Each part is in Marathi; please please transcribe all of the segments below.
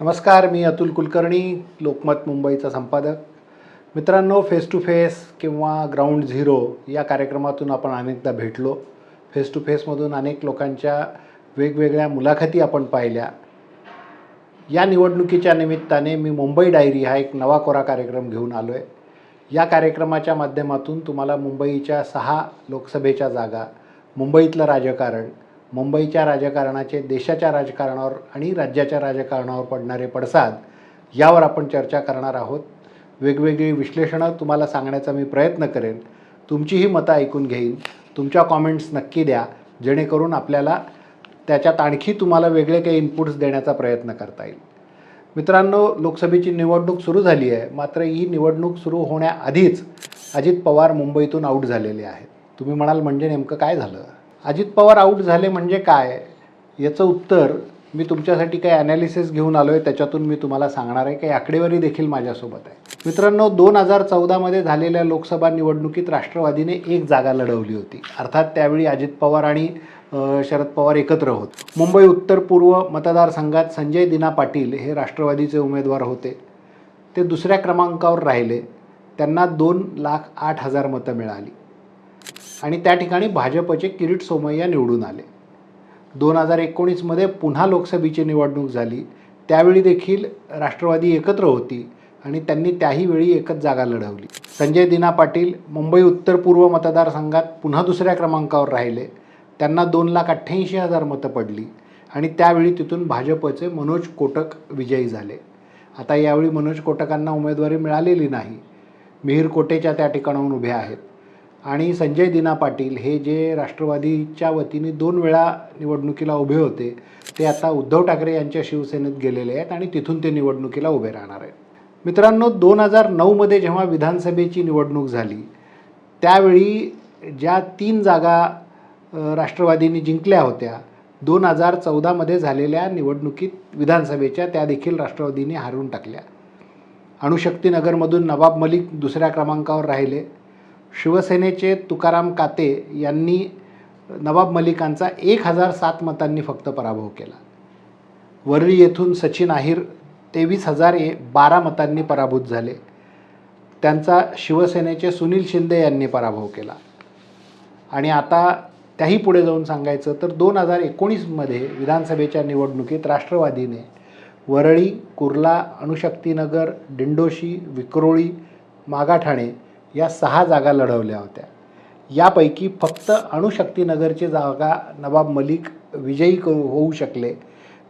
नमस्कार मी अतुल कुलकर्णी लोकमत मुंबईचा संपादक. मित्रांनो फेस टू फेस किंवा ग्राउंड झिरो या कार्यक्रमातून आपण अनेकदा भेटलो. फेस टू फेसमधून अनेक लोकांच्या वेगवेगळ्या मुलाखती आपण पाहिल्या. या निवडणुकीच्या निमित्ताने मी मुंबई डायरी हा एक नवा कोरा कार्यक्रम घेऊन आलो आहे या कार्यक्रमाच्या माध्यमातून तुम्हाला मुंबईच्या सहा लोकसभेच्या जागा मुंबईतलं राजकारण मुंबईच्या राजकारणाचे देशाच्या राजकारणावर आणि राज्याच्या राजकारणावर पडणारे पडसाद यावर आपण चर्चा करणार आहोत. वेगवेगळी विश्लेषणं तुम्हाला सांगण्याचा मी प्रयत्न करेन. तुमचीही मतं ऐकून घेईन. तुमच्या कॉमेंट्स नक्की द्या. जेणेकरून आपल्याला त्याच्यात आणखी तुम्हाला वेगळे काही इनपुट्स देण्याचा प्रयत्न करता येईल. मित्रांनो लोकसभेची निवडणूक सुरू झाली आहे. मात्र ही निवडणूक सुरू होण्याआधीच अजित पवार मुंबईतून आऊट झालेले आहेत. तुम्ही म्हणाल म्हणजे नेमकं काय झालं? अजित पवार आऊट झाले म्हणजे काय? याचं उत्तर मी तुमच्यासाठी काही ॲनालिसिस घेऊन आलो आहे त्याच्यातून मी तुम्हाला सांगणार आहे. काही आकडेवारी देखील माझ्यासोबत आहे. मित्रांनो दोन हजार चौदामध्ये झालेल्या लोकसभा निवडणुकीत राष्ट्रवादीने एक जागा लढवली होती. अर्थात त्यावेळी अजित पवार आणि शरद पवार एकत्र होत. मुंबई उत्तर पूर्व मतदारसंघात संजय दिना पाटील हे राष्ट्रवादीचे उमेदवार होते. ते दुसऱ्या क्रमांकावर राहिले. त्यांना दोन लाख आठ हजार मतं मिळाली. आणि त्या ठिकाणी भाजपचे किरीट सोमय्या निवडून आले. दोन हजार एकोणीसमध्ये पुन्हा लोकसभेची निवडणूक झाली. त्यावेळी देखील राष्ट्रवादी एकत्र होती आणि त्यांनी त्याही वेळी एकच जागा लढवली. संजय दिना पाटील मुंबई उत्तर पूर्व मतदारसंघात पुन्हा दुसऱ्या क्रमांकावर राहिले. त्यांना दोन लाख अठ्ठ्याऐंशी हजार मतं पडली आणि त्यावेळी तिथून भाजपचे मनोज कोटक विजयी झाले. आता यावेळी मनोज कोटकांना उमेदवारी मिळालेली नाही. मिहीर कोटेच्या त्या ठिकाणाहून उभे आहेत. आणि संजय दिना पाटील हे जे राष्ट्रवादीच्या वतीने दोन वेळा निवडणुकीला उभे होते ते आता उद्धव ठाकरे यांच्या शिवसेनेत गेलेले आहेत आणि तिथून ते निवडणुकीला उभे राहणार आहेत. मित्रांनो दोन हजार नऊमध्ये जेव्हा विधानसभेची निवडणूक झाली त्यावेळी ज्या तीन जागा राष्ट्रवादीने जिंकल्या होत्या दोन हजार चौदामध्ये झालेल्या निवडणुकीत विधानसभेच्या त्या देखील राष्ट्रवादीने हारून टाकल्या. अणुशक्तीनगरमधून नवाब मलिक दुसऱ्या क्रमांकावर राहिले. शिवसेनेचे तुकाराम काते यांनी नवाब मलिकांचा एक हजार सात मतांनी फक्त पराभव केला. वरळी येथून सचिन अहिर तेवीस हजार ए बारा मतांनी पराभूत झाले. त्यांचा शिवसेनेचे सुनील शिंदे यांनी पराभव केला. आणि आता त्याही पुढे जाऊन सांगायचं तर दोन हजार एकोणीसमध्ये विधानसभेच्या निवडणुकीत राष्ट्रवादीने वरळी कुर्ला अणुशक्तीनगर दिंडोशी विक्रोळी मागाठाणे या सहा जागा लढवल्या होत्या. यापैकी फक्त अणुशक्तीनगरची जागा नवाब मलिक विजयी करू होऊ शकले.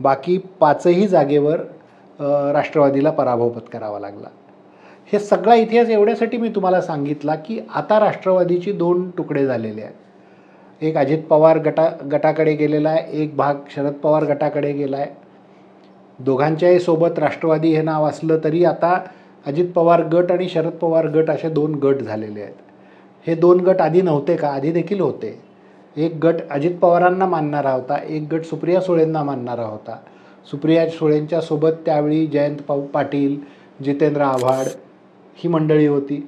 बाकी पाचही जागेवर राष्ट्रवादीला पराभव पत्करावा लागला. हे सगळा इतिहास एवढ्यासाठी मी तुम्हाला सांगितला की आता राष्ट्रवादीची दोन तुकडे झालेले आहेत. एक अजित पवार गटा गटाकडे गेलेला आहे एक भाग शरद पवार गटाकडे गेला आहे दोघांच्याही सोबत राष्ट्रवादी हे नाव असलं तरी आता अजित पवार गट आणि शरद पवार गट असे दोन गट झालेले आहेत. हे दोन गट आधी नव्हते का? आधी देखील होते. एक गट अजित पवारांना मानणारा होता एक गट सुप्रिया सुळेंना मानणारा होता. सुप्रिया सुळेंच्या सोबत त्यावेळी जयंत पा पाटील जितेंद्र आव्हाड ही मंडळी होती.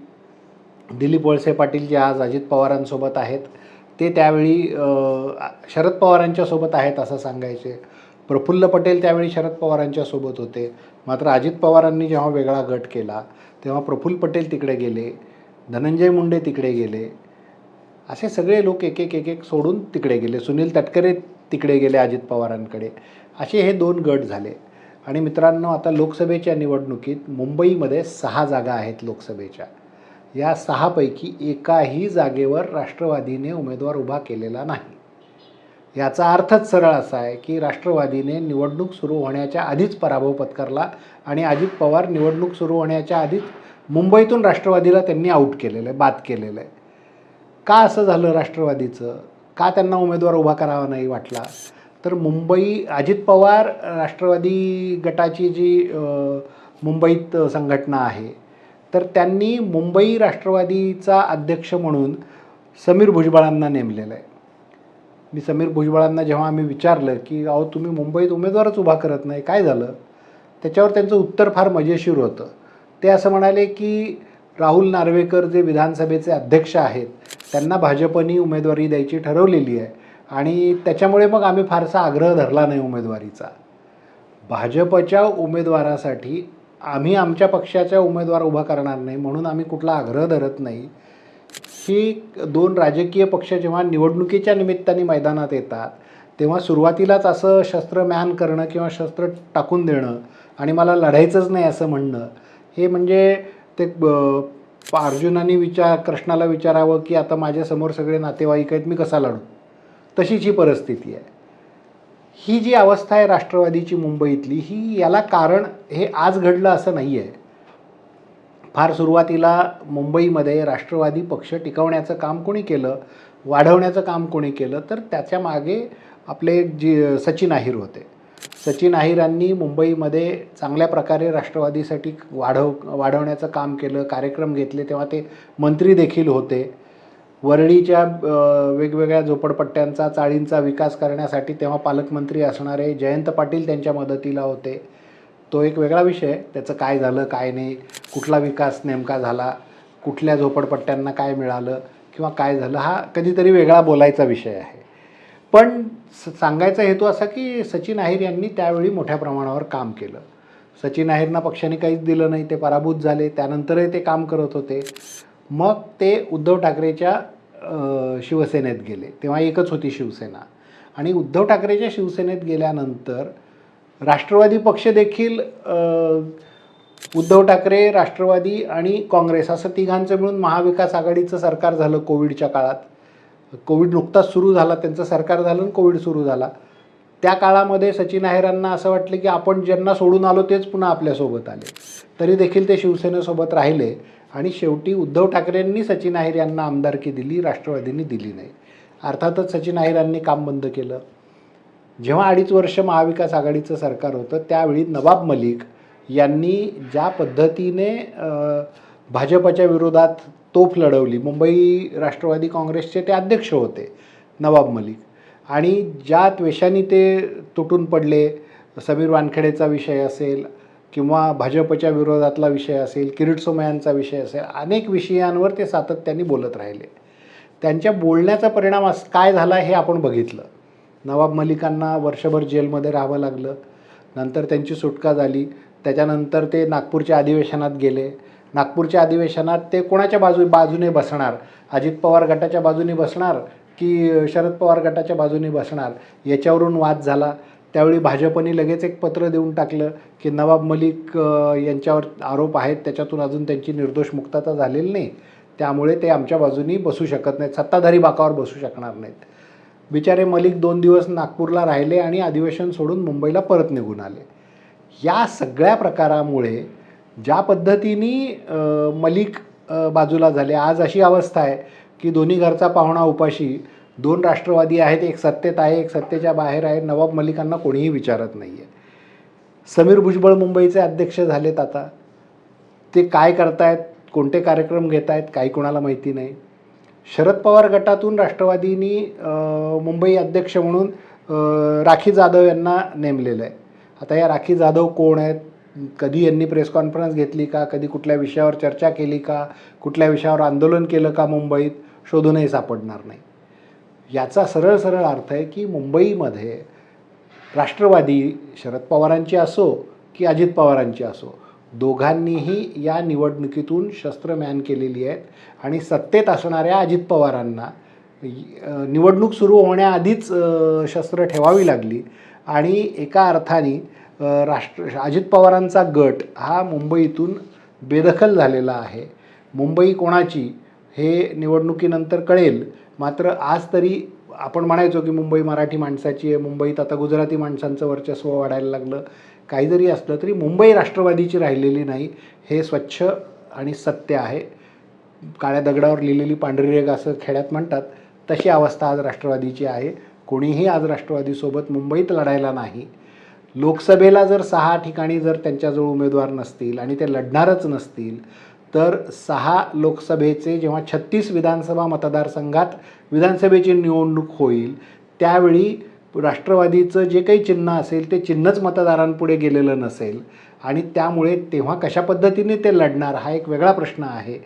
दिलीप वळसे पाटील जे आज अजित पवारांसोबत आहेत ते त्यावेळी शरद पवारांच्या सोबत आहेत असं सांगायचे. प्रफुल्ल पटेल त्यावेळी शरद पवारांच्या सोबत होते. मात्र अजित पवारांनी जेव्हा वेगळा गट केला तेव्हा प्रफुल्ल पटेल तिकडे गेले धनंजय मुंडे तिकडे गेले. असे सगळे लोक एक एक एक एक सोडून तिकडे गेले. सुनील तटकरे तिकडे गेले अजित पवारांकडे. असे हे दोन गट झाले. आणि मित्रांनो आता लोकसभेच्या निवडणुकीत मुंबईमध्ये सहा जागा आहेत लोकसभेच्या. या सहापैकी एकाही जागेवर राष्ट्रवादीने उमेदवार उभा केलेला नाही. याचा अर्थच सरळ असा आहे की राष्ट्रवादीने निवडणूक सुरू होण्याच्या आधीच पराभव पत्करला आणि अजित पवार निवडणूक सुरू होण्याच्या आधीच मुंबईतून राष्ट्रवादीला त्यांनी आऊट केलेलं आहे बाद केलेलं आहे. का असं झालं राष्ट्रवादीचं? का त्यांना उमेदवार उभा करावा नाही वाटला? तर मुंबई अजित पवार राष्ट्रवादी गटाची जी मुंबईत संघटना आहे तर त्यांनी मुंबई राष्ट्रवादीचा अध्यक्ष म्हणून समीर भुजबळांना नेमलेलं आहे. मी समीर भुजबळांना जेव्हा आम्ही विचारलं की अहो तुम्ही मुंबईत उमेदवारच उभा करत नाही काय झालं? त्याच्यावर त्यांचं उत्तर फार मजेशीर होतं. ते असं म्हणाले की राहुल नार्वेकर जे विधानसभेचे अध्यक्ष आहेत त्यांना भाजपनी उमेदवारी द्यायची ठरवलेली आहे आणि त्याच्यामुळे मग आम्ही फारसा आग्रह धरला नाही उमेदवारीचा. भाजपच्या उमेदवारासाठी आम्ही आमच्या पक्षाच्या उमेदवार उभा करणार नाही म्हणून आम्ही कुठला आग्रह धरत नाही. ही दोन राजकीय पक्ष जेव्हा निवडणुकीच्या निमित्ताने मैदानात येतात तेव्हा सुरुवातीलाच असं शस्त्र मॅन करणं किंवा शस्त्र टाकून देणं आणि मला लढायचंच नाही असं म्हणणं हे म्हणजे ते अर्जुनाने विचार कृष्णाला विचारावं की आता माझ्यासमोर सगळे नातेवाईक आहेत मी कसा लढू? तशीच ही परिस्थिती आहे. ही जी अवस्था आहे राष्ट्रवादीची मुंबईतली ही याला कारण हे आज घडलं असं नाही आहे फार सुरुवातीला मुंबईमध्ये राष्ट्रवादी पक्ष टिकवण्याचं काम कोणी केलं वाढवण्याचं काम कोणी केलं तर त्याच्यामागे आपले जी सचिन अहिर होते. सचिन अहिरांनी मुंबईमध्ये चांगल्या प्रकारे राष्ट्रवादीसाठी वाढव वाढवण्याचं काम केलं कार्यक्रम घेतले तेव्हा ते मंत्री देखील होते. वरळीच्या वेगवेगळ्या झोपडपट्ट्यांचा चाळींचा विकास करण्यासाठी तेव्हा पालकमंत्री असणारे जयंत पाटील त्यांच्या मदतीला होते. तो एक वेगळा विषय त्याचं काय झालं काय नाही कुठला विकास नेमका झाला कुठल्या झोपडपट्ट्यांना काय मिळालं किंवा काय झालं हा कधीतरी वेगळा बोलायचा विषय आहे. पण स- सांगायचा हेतू असा की सचिन अहिर यांनी त्यावेळी मोठ्या प्रमाणावर काम केलं. सचिन अहिरना पक्षाने काहीच दिलं नाही ते पराभूत झाले त्यानंतरही ते काम करत होते. मग ते उद्धव ठाकरेच्या शिवसेनेत गेले. तेव्हा एकच होती शिवसेना. आणि उद्धव ठाकरेच्या शिवसेनेत गेल्यानंतर राष्ट्रवादी पक्ष देखील उद्धव ठाकरे राष्ट्रवादी आणि काँग्रेस असं तिघांचं मिळून महाविकास आघाडीचं सरकार झालं कोविडच्या काळात. कोविड नुकताच सुरू झाला त्यांचं सरकार झालं आणि कोविड सुरू झाला. त्या काळामध्ये सचिन अहिरांना असं वाटलं की आपण ज्यांना सोडून आलो तेच पुन्हा आपल्यासोबत आले. तरी देखील ते शिवसेनेसोबत राहिले आणि शेवटी उद्धव ठाकरेंनी सचिन अहिर यांना आमदारकी दिली राष्ट्रवादींनी दिली नाही. अर्थातच सचिन अहिरांनी काम बंद केलं. जेव्हा अडीच वर्ष महाविकास आघाडीचं सरकार होतं त्यावेळी नवाब मलिक यांनी ज्या पद्धतीने भाजपच्या विरोधात तोफ लढवली मुंबई राष्ट्रवादी काँग्रेसचे ते अध्यक्ष होते नवाब मलिक आणि ज्या त्वेषाने ते तुटून पडले समीर वानखेडेचा विषय असेल किंवा भाजपच्या विरोधातला विषय असेल किरीट सोमयांचा विषय असेल अनेक विषयांवर ते सातत्याने बोलत राहिले. त्यांच्या बोलण्याचा परिणाम अस काय झाला हे आपण बघितलं. नवाब मलिकांना वर्षभर जेलमध्ये राहावं लागलं. नंतर त्यांची सुटका झाली. त्याच्यानंतर ते नागपूरच्या अधिवेशनात गेले. नागपूरच्या अधिवेशनात ते कोणाच्या बाजू बाजूने बसणार? अजित पवार गटाच्या बाजूने बसणार की शरद पवार गटाच्या बाजूने बसणार? याच्यावरून वाद झाला. त्यावेळी भाजपने लगेच एक पत्र देऊन टाकलं की नवाब मलिक यांच्यावर आरोप आहेत. त्याच्यातून अजून त्यांची निर्दोष मुक्तता झालेली नाही. त्यामुळे ते आमच्या बाजूनी बसू शकत नाहीत. सत्ताधारी बाकावर बसू शकणार नाहीत. बिचारे मलिक दोन दिवस नागपूरला राहिले आणि अधिवेशन सोडून मुंबईला परत निघून आले. या सगळ्या प्रकारामुळे ज्या पद्धतीने मलिक बाजूला झाले आज अशी अवस्था आहे की दोन्ही घरचा पाहुणा उपाशी दोन राष्ट्रवादी आहेत एक सत्तेत आहे एक सत्तेच्या बाहेर आहे नवाब मलिकांना कोणीही विचारत नाही आहे समीर भुजबळ मुंबईचे अध्यक्ष झालेत आता. ते काय करतायत कोणते कार्यक्रम घेत आहेत काही कोणाला माहिती नाही. शरद पवार गटातून राष्ट्रवादीनी मुंबई अध्यक्ष म्हणून राखी जाधव यांना नेमलेलं आहे. आता या राखी जाधव कोण आहेत? कधी यांनी प्रेस कॉन्फरन्स घेतली का? कधी कुठल्या विषयावर चर्चा केली का? कुठल्या विषयावर आंदोलन केलं का मुंबईत? शोधूनही सापडणार नाही. याचा सरळ सरळ अर्थ आहे की मुंबईमध्ये राष्ट्रवादी शरद पवारांची असो की अजित पवारांची असो दोघांनीही या निवडणुकीतून शस्त्रम्यान केलेली आहेत आणि सत्तेत असणाऱ्या अजित पवारांना निवडणूक सुरू होण्याआधीच शस्त्र ठेवावी लागली. आणि एका अर्थाने राष्ट्र अजित पवारांचा गट हा मुंबईतून बेदखल झालेला आहे. मुंबई कोणाची हे निवडणुकीनंतर कळेल. मात्र आज तरी आपण म्हणायचो की मुंबई मराठी माणसाची आहे मुंबईत आता गुजराती माणसांचं वर्चस्व वाढायला लागलं. काही जरी असलं तरी मुंबई राष्ट्रवादीची राहिलेली नाही हे स्वच्छ आणि सत्य आहे. काळ्या दगडावर लिहिलेली पांढरी रेग असं खेड्यात म्हणतात तशी अवस्था आज राष्ट्रवादीची आहे. कोणीही आज राष्ट्रवादीसोबत मुंबईत लढायला नाही. लोकसभेला जर सहा ठिकाणी जर त्यांच्याजवळ उमेदवार नसतील आणि ते लढणारच नसतील तर सहा लोकसभेचे जेव्हा छत्तीस विधानसभा मतदारसंघात विधानसभेची निवडणूक होईल त्यावेळी राष्ट्रवादीचं जे काही चिन्ह असेल ते चिन्हच मतदारांपुढे गेलेलं नसेल. आणि त्यामुळे तेव्हा कशा पद्धतीने ते लढणार हा एक वेगळा प्रश्न आहे.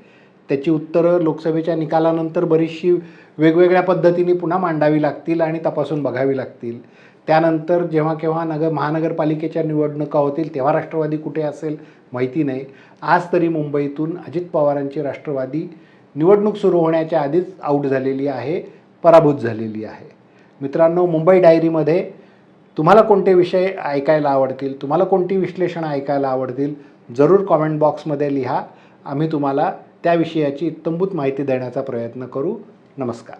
त्याची उत्तरं लोकसभेच्या निकालानंतर बरीचशी वेगवेगळ्या पद्धतीने पुन्हा मांडावी लागतील आणि तपासून बघावी लागतील. त्यानंतर जेव्हा केव्हा नगर महानगरपालिकेच्या निवडणुका होतील तेव्हा राष्ट्रवादी कुठे असेल माहिती नाही. आज तरी मुंबईतून अजित पवारांची राष्ट्रवादी निवडणूक सुरू होण्याच्या आधीच आऊट झालेली आहे पराभूत झालेली आहे. मित्रांनो मुंबई डायरीमध्ये तुम्हाला कोणते विषय ऐकायला आवडतील तुम्हाला कोणती विश्लेषणं ऐकायला आवडतील जरूर कॉमेंट बॉक्समध्ये लिहा. आम्ही तुम्हाला त्या विषयाची इत्तंभूत माहिती देण्याचा प्रयत्न करू. नमस्कार.